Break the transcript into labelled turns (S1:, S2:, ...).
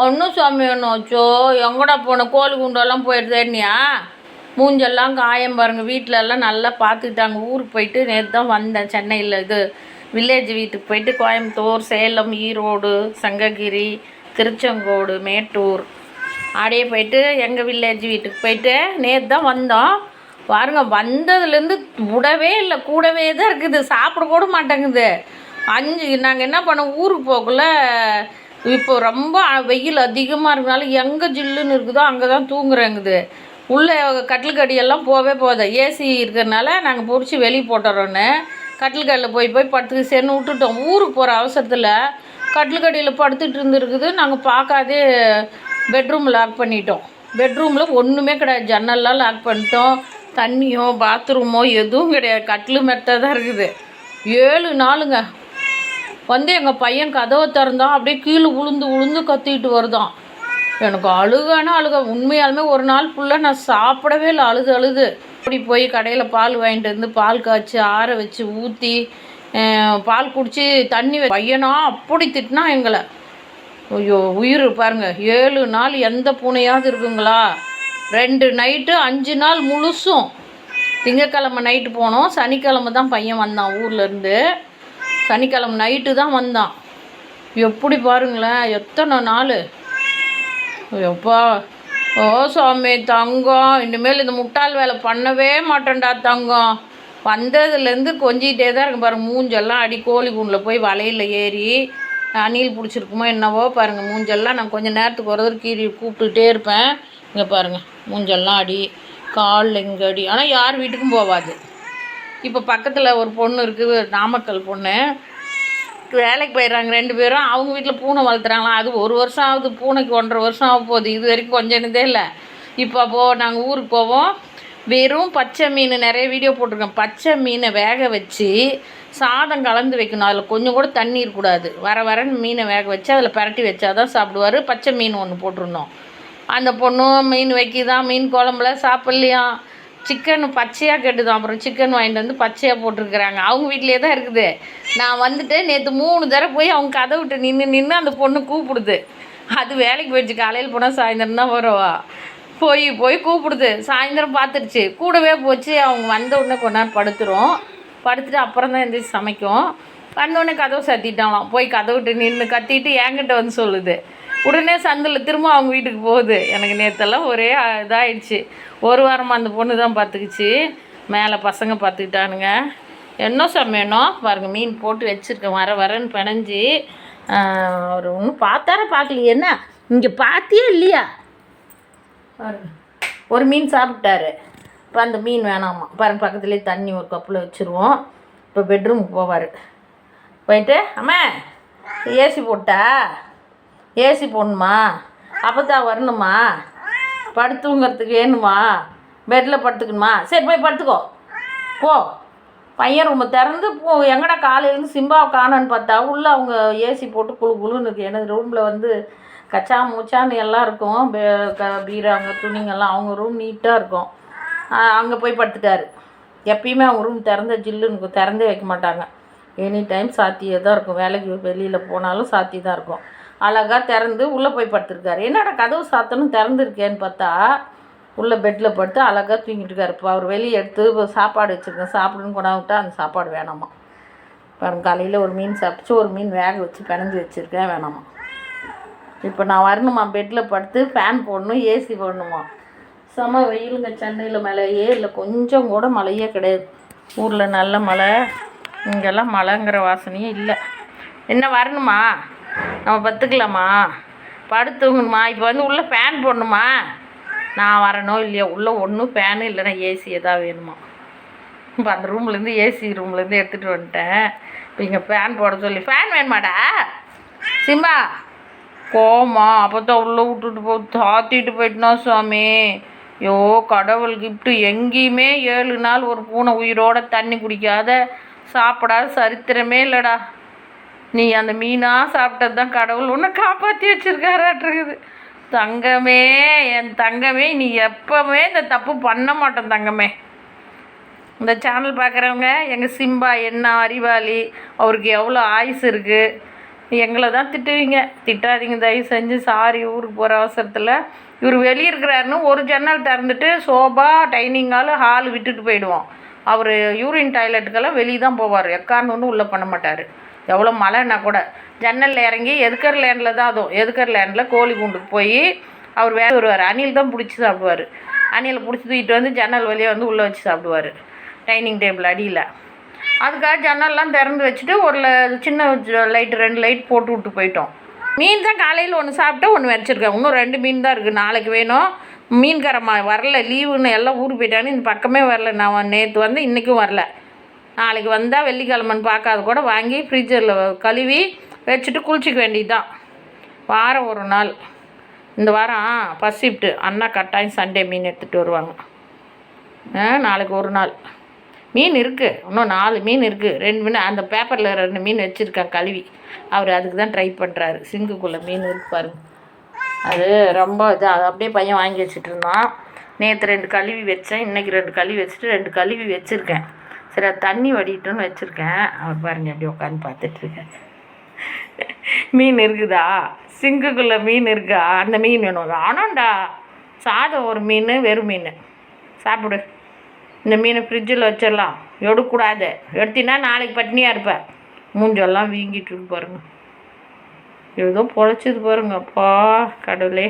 S1: ஒன்றும் சாமி ஒன்றும் வச்சோ எங்கடா போன? கோழி குண்டெல்லாம் போயிட்டு தேடினியா மூஞ்செல்லாம் காயம் பாருங்கள் வீட்டிலெல்லாம் நல்லா பார்த்துக்கிட்டாங்க. ஊருக்கு போயிட்டு நேற்று தான் வந்தேன் சென்னையில் இது. வில்லேஜ் வீட்டுக்கு போயிட்டு கோயம்புத்தூர் சேலம் ஈரோடு சங்ககிரி திருச்செங்கோடு மேட்டூர். அப்படியே போயிட்டு எங்கள் வில்லேஜ் வீட்டுக்கு போயிட்டு நேற்று தான் வந்தோம். பாருங்க வந்ததுலேருந்து விடவே இல்லை. கூடவே தான் இருக்குது. சாப்பிட கூட மாட்டேங்குது. அஞ்சு நாங்கள் என்ன பண்ணோம்? ஊருக்கு போகக்குள்ள இப்போ ரொம்ப வெயில் அதிகமாக இருக்கனால எங்கே ஜில்லுன்னு இருக்குதோ அங்கே தான் தூங்குறேங்குது. உள்ளே கட்டிலுக்கடியெல்லாம் போவே போகுது. ஏசி இருக்கிறனால நாங்கள் பிடிச்சி வெளியே போட்டுறோன்னு. கட்டிலுக்கடியில் போய் போய் படுத்து சேர்ந்து விட்டுட்டோம். ஊருக்கு போகிற அவசரத்தில் கட்டிலுக்கடியில் படுத்துட்டு இருந்துருக்குது. நாங்கள் பார்க்காதே பெட்ரூம் லாக் பண்ணிட்டோம். பெட்ரூமில் ஒன்றுமே கிடையாது. ஜன்னல்லாம் லாக் பண்ணிட்டோம். தண்ணியோ பாத்ரூமோ எதுவும் கிடையாது. கட்டில் மெட்டாக தான் இருக்குது. ஏழு நாளுங்க. வந்து எங்கள் பையன் கதவை திறந்தான் அப்படியே கீழே உளுந்து உளுந்து கத்திட்டு வருதான். எனக்கு அழுகானா அழுக உண்மையாலுமே ஒரு நாள் ஃபுல்லாக நான் சாப்பிடவே இல்லை அழுது அழுது. அப்படி போய் கடையில் பால் வாங்கிட்டு வந்து பால் காய்ச்சி ஆற வச்சு ஊற்றி பால் குடித்து தண்ணி பையனா அப்படி திட்டினா எங்களை. ஐயோ உயிர் பாருங்க ஏழு நாள் எந்த பூனையாவது இருக்குங்களா? ரெண்டு நைட்டு அஞ்சு நாள் முழுசும். திங்கக்கிழமை நைட்டு போனோம் சனிக்கிழமை தான் பையன் வந்தான் ஊர்லேருந்து சனிக்கிழமை நைட்டு தான் வந்தான். எப்படி பாருங்களேன் எத்தனை நாள்? எப்பா ஓ சாமி தங்கம். இனிமேல் இந்த முட்டாள் வேலை பண்ணவே மாட்டேன்டா தங்கம். வந்ததுலேருந்து கொஞ்சிக்கிட்டே தான் இருக்கு பாருங்கள் மூஞ்செல்லாம் அடி கோழி கூண்டில் போய் வலையில் ஏறி அணில் பிடிச்சிருக்குமோ என்னவோ பாருங்கள் மூஞ்செல்லாம் நான் கொஞ்சம் நேரத்துக்கு ஒரு தடவை கீறி கூப்பிட்டுட்டே இருப்பேன். இங்கே பாருங்கள் மூஞ்செல்லாம் அடி கால் எங்கே அடி ஆனால் யார் வீட்டுக்கும் போகாது இப்போ பக்கத்தில் ஒரு பொண்ணு இருக்குது நாமக்கல் பொண்ணு. வேலைக்கு போயிடுறாங்க ரெண்டு பேரும். அவங்க வீட்டில் பூனை வளர்த்துறாங்களா? அது ஒரு வருஷம் ஆகுது பூனைக்கு ஒன்றரை வருஷம் ஆக போகுது. இது வரைக்கும் கொஞ்சம் என்னதே இல்லை. இப்போ போ நாங்கள் ஊருக்கு போவோம். வெறும் பச்சை மீன் நிறைய வீடியோ போட்டிருக்கேன் பச்சை மீனை வேக வச்சு சாதம் கலந்து வைக்கணும். அதில் கொஞ்சம் கூட தண்ணி இருக்கக்கூடாது வர வரன்னு மீனை வேக வச்சு அதில் பிரட்டி வச்சா தான் சாப்பிடுவார். பச்சை மீன் ஒன்று போட்டிருந்தோம். அந்த பொண்ணும் மீன் வைக்கிதான் மீன் குழம்புல சாப்பிட்லையாம் சிக்கன் பச்சையாக கெட்டுதான். அப்புறம் சிக்கன் வாங்கிட்டு வந்து பச்சையாக போட்டிருக்கிறாங்க. அவங்க வீட்டிலே தான் இருக்குது. நான் வந்துட்டு நேற்று மூணு தடவை போய் அவங்க கதை விட்டு நின்று நின்று அந்த பொண்ணு கூப்பிடுது. அது வேலைக்கு போயிடுச்சு. காலையில் போனால் சாயந்தரம் தான் வருவா. போய் போய் கூப்பிடுது. சாயந்தரம் பார்த்துருச்சு கூடவே போச்சு. அவங்க வந்த உடனே கொஞ்ச நேரம் படுத்துரும். படுத்துட்டு அப்புறம் தான் எந்திரிச்சு சமைக்கும். வந்தோடனே கதவை சத்திட்டாங்களாம். போய் கதை விட்டு நின்று கத்திட்டு என்கிட்ட வந்து சொல்லுது. உடனே சந்தில் திரும்ப அவங்க வீட்டுக்கு போகுது. எனக்கு நேற்றெல்லாம் ஒரே அஹ், இதாயிடுச்சு. ஒரு வாரமாக அந்த பொண்ணு தான் பார்த்துக்குச்சு மேலே பசங்க பார்த்துக்கிட்டானுங்க என்ன சமையணும் பாருங்க மீன் போட்டு வச்சுருக்கேன். வர வரன்னு பிணைஞ்சி அவர் ஒன்றும் பார்த்தார பார்க்கலையே. என்ன? இங்கே பார்த்தியே இல்லையா? ஒரு மீன் சாப்பிட்டாரு. இப்போ அந்த மீன் வேணாமா? பாருங்க பக்கத்துலேயே தண்ணி ஒரு கப்பில் வச்சுருவோம். இப்போ பெட்ரூமுக்கு போவார். போயிட்டு அம்மா ஏசி போட்டா? ஏசி போடணுமா? அப்போ தான் வரணுமா படுத்துங்கிறதுக்கு வேணுமா? பெட்டில் படுத்துக்கணுமா? சரி போய் படுத்துக்கோ. போ. பையன் ரொம்ப திறந்து போ. எங்கடா காலையிலேருந்து சிம்பாவை காணோன்னு பார்த்தா உள்ளே அவங்க ஏசி போட்டு குழு குழுன்னு இருக்கு. எனக்கு ரூமில் வந்து கச்சா மூச்சான்னு எல்லாம் இருக்கும். பே- பீராங்க துணிங்கெல்லாம் அவங்க ரூம் நீட்டாக இருக்கும். அங்கே போய் படுத்துட்டாரு. எப்பயுமே அவங்க ரூம் திறந்த ஜில்லுன்னு திறந்தே வைக்க மாட்டாங்க. எனி டைம் சாத்தியே தான் இருக்கும். வேலைக்கு வெளியில் போனாலும் சாத்தி தான் இருக்கும். அழகாக திறந்து உள்ளே போய் படுத்துருக்காரு. என்னடா கதவு சாத்தணும் திறந்துருக்கேன்னு பார்த்தா உள்ளே பெட்டில் படுத்து அழகாக தூங்கிட்டு இருக்காரு. இப்போ அவர் வெளியே எடுத்து சாப்பாடு வச்சுருக்கேன் சாப்பிடுன்னு கொண்டாந்து விட்டா அந்த சாப்பாடு வேணாமா? பாருங்க காலையில் ஒரு மீன் சாப்பிச்சு ஒரு மீன் வேக வச்சு பிணைஞ்சி வச்சுருக்கேன் வேணாமா? இப்போ நான் வரணுமா? பெட்டில் படுத்து ஃபேன் போடணும் ஏசி போடணுமா? செம வெயிலுங்க சென்னையில் மழையே இல்லை கொஞ்சம் கூட மழையே கிடையாது. ஊரில் நல்ல மழை இங்கெல்லாம் மழைங்கிற வாசனையே இல்லை. என்ன வரணுமா? நம்ம பத்துக்கலாமா? படுத்துங்கம்மா இப்போ வந்து உள்ளே ஃபேன் போடணுமா? நான் வரணும் இல்லையா? உள்ளே ஒன்றும் ஃபேனு இல்லைன்னா ஏசி எதாவது வேணுமா? இப்போ அந்த ரூம்லேருந்து ஏசி ரூம்லேருந்து எடுத்துகிட்டு வந்துட்டேன். இப்போ இங்கே ஃபேன் போட சொல்லி ஃபேன் வேணுமாடா? சிம்பா கோமா அப்போ தான் உள்ளே விட்டுட்டு போ தாத்திட்டு போயிட்டுனா சாமி ஐயோ கடவுள் கிஃப்ட்டு எங்கேயுமே ஏழு நாள் ஒரு பூனை உயிரோட தண்ணி குடிக்காத சாப்பிடாத சரித்திரமே இல்லைடா. நீ அந்த மீனாக சாப்பிட்டது தான் கடவுள் உன்னை காப்பாற்றி வச்சுருக்காராட்டுருக்குது. தங்கமே என் தங்கமே நீ எப்போவுமே இந்த தப்பு பண்ண மாட்டேன் தங்கமே. இந்த சேனல் பார்க்குறவங்க எங்கள் சிம்பா என்ன அறிவாளி? அவருக்கு எவ்வளோ ஆயுஸ் இருக்குது எங்களை தான் திட்டுவீங்க. திட்டாதீங்க தயவு செஞ்சு சாரி ஊருக்கு போகிற அவசரத்தில். இவர் வெளியே இருக்கிறாருன்னு ஒரு ஜன்னல் திறந்துட்டு சோபா டைனிங் ஹால் ஹால் விட்டுட்டு போயிடுவோம் அவர் யூரின் டாய்லெட்டுக்கெல்லாம் வெளியே தான் போவார். எக்காரணம் ஒன்றும் உள்ளே பண்ண மாட்டார். எவ்வளோ மழைன்னா கூட. ஜன்னலில் இறங்கி எதுக்கர் லேண்டில் தான் அதுவும் எதுக்கர் லேண்டில் கோழி கூண்டுக்கு போய் அவர் வேலை வருவார். அணில் தான் பிடிச்சி சாப்பிடுவார். அணிலை பிடிச்சி தூக்கிட்டு வந்து ஜன்னல் வழியாக வந்து உள்ளே வச்சு சாப்பிடுவார். டைனிங் டேபிள் அடியில். அதுக்காக ஜன்னல்லாம் திறந்து வச்சுட்டு ஒரு சின்ன லைட் ரெண்டு லைட் போட்டு விட்டு போயிட்டோம். மீன் தான் காலையில் ஒன்று சாப்பிட்டா ஒன்று வச்சுருக்கேன். இன்னும் ரெண்டு மீன் தான் இருக்குது நாளைக்கு வேணும். மீன்காரம்மா வரல. லீவுன்னு எல்லாம் ஊருக்கு போயிட்டாங்க இந்த பக்கமே வரல. நான் நேற்று வந்து இன்றைக்கும் வரல. நாளைக்கு வந்தால் வெள்ளிக்கிழமன்னு பார்க்காத கூட வாங்கி ஃப்ரிட்ஜரில் கழுவி வச்சுட்டு குளிச்சிக்க வேண்டியது தான் வாரம் ஒரு நாள். இந்த வாரம் பசிப்ட்டு அண்ணா கட்டாயம் சண்டே மீன் எடுத்துகிட்டு வருவாங்க. ஆ, நாளைக்கு ஒரு நாள். மீன் இருக்குது இன்னும் நாலு மீன் இருக்குது ரெண்டு மீன் அந்த பேப்பரில் ரெண்டு மீன் வச்சுருக்கேன் கழுவி. அவர் அதுக்கு தான் ட்ரை பண்ணுறாரு சிங்குக்குள்ளே மீன் இருக்கு பாருங்க. அது ரொம்ப இது அது அப்படியே பையன் வாங்கி வச்சுட்டு இருந்தான். நேற்று ரெண்டு கழுவி வச்சேன். இன்றைக்கி ரெண்டு கழுவி வச்சுட்டு ரெண்டு கழுவி வச்சுருக்கேன். சரி அது தண்ணி வடிட்டுன்னு வச்சுருக்கேன். அவர் பாருங்க அப்படி உட்காந்து பார்த்துட்ருக்கேன் மீன் இருக்குதா? சிங்குக்குள்ளே மீன் இருக்கா? அந்த மீன் வேணும். ஆனோண்டா சாதம் ஒரு மீன் வெறும் மீன். சாப்பிடு. இந்த மீனை ஃப்ரிட்ஜில் வச்சிடலாம். எடுக்கக்கூடாது எடுத்தினா நாளைக்கு பட்னியாக இருப்பேன் மூஞ்செல்லாம் வீங்கிட்டு இருக்கு பாருங்க. ஏதோ பொழைச்சது பாருங்கப்பா கடவுளே.